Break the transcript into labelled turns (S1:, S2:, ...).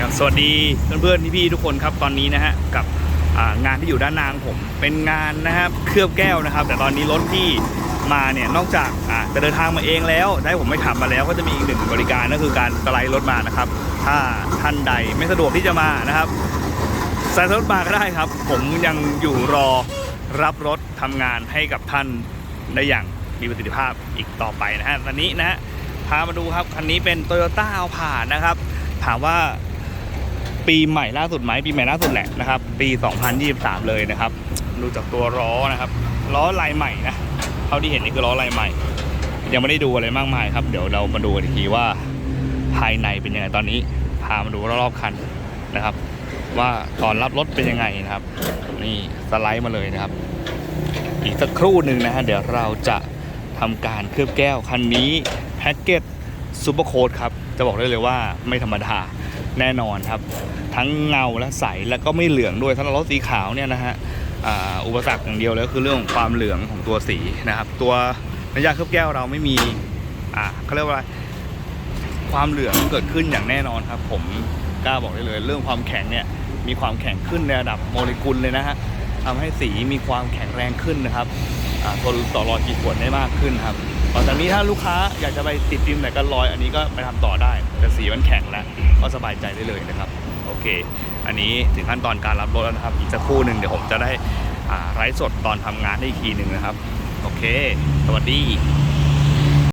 S1: ครับสวัสดีเพื่อนๆพี่ๆทุกคนครับตอนนี้นะฮะกับงานที่อยู่ด้านนางผมเป็นงานนะครับเคลือบแก้วนะครับ แต่ตอนนี้รถที่มาเนี่ยนอกจากจะเดินทางมาเองแล้วได้ผมไม่ขับมาแล้วก็จะมีอีกหนึ่งบริการก็คือการสไลด์รถมานะครับ ถ้าท่านใดไม่สะดวกที่จะมานะครับสไลด์รถมาก็ได้ครับ ผมยังอยู่รอรับรถทำงานให้กับท่านได้อย่างมีประสิทธิภาพอีกต่อไปนะฮะตอนนี้นะฮะพามาดูครับคันนี้เป็น Toyota a l p a นะครับถามว่า ปีใหม่ล่าสุดไหมปีใหม่ล่าสุดแหละนะครับ ปี 2023 เลยนะครับ ดูจากตัวล้อนะครับล้อลายใหม่นะเท่าที่เห็นนี่คือล้อลายใหม่ ยังไม่ได้ดูอะไรมากมายครับ เดี๋ยวเรามาดูกันอีกทีว่าภายในเป็นยังไงตอนนี้ พามาดูรอบๆคันนะครับ ว่าตอนรับรถเป็นยังไงนะครับ นี่สไลด์มาเลยนะครับ อีกสักครู่หนึ่งนะฮะเดี๋ยวเราจะทำการเคลือบแก้วคันนี้แพ็กเกจซูเปอร์โค้ดครับ จะบอกได้เลยว่าไม่ธรรมดา แน่นอนครับ ทั้งเงาและใสแล้วก็ไม่เหลืองด้วยสำหรับรถสีขาวเนี่ยนะฮะอุปสรรคอย่างเดียวเลยก็คือเรื่องของความเหลืองของตัวสีนะครับ ตัวน้ำยาเคลือบแก้วเราไม่มีอ่าเขาเรียกว่าอะไรความเหลืองเกิดขึ้นอย่างแน่นอนครับ ผมกล้าบอกได้เลย เรื่องความแข็งเนี่ยมีความแข็งขึ้นในระดับโมเลกุลเลยนะฮะทำให้สีมีความแข็งแรงขึ้นนะครับอ่าทนต่อรอยขีดข่วนได้มากขึ้นครับ ตอนจากนี้ถ้าลูกค้าอยากจะไปติดฟิล์มไหนก็ลอย อันนี้ก็ไปทำต่อได้ แต่สีมันแข็งแล้วก็สบายใจได้เลยนะครับ โอเค อันนี้ถึงขั้นตอนการรับรถแล้วนะครับ อีกสักครู่หนึ่งเดี๋ยวผมจะได้ไลฟ์สดตอนทำงานได้อีกทีหนึ่งนะครับ โอเค สวัสดี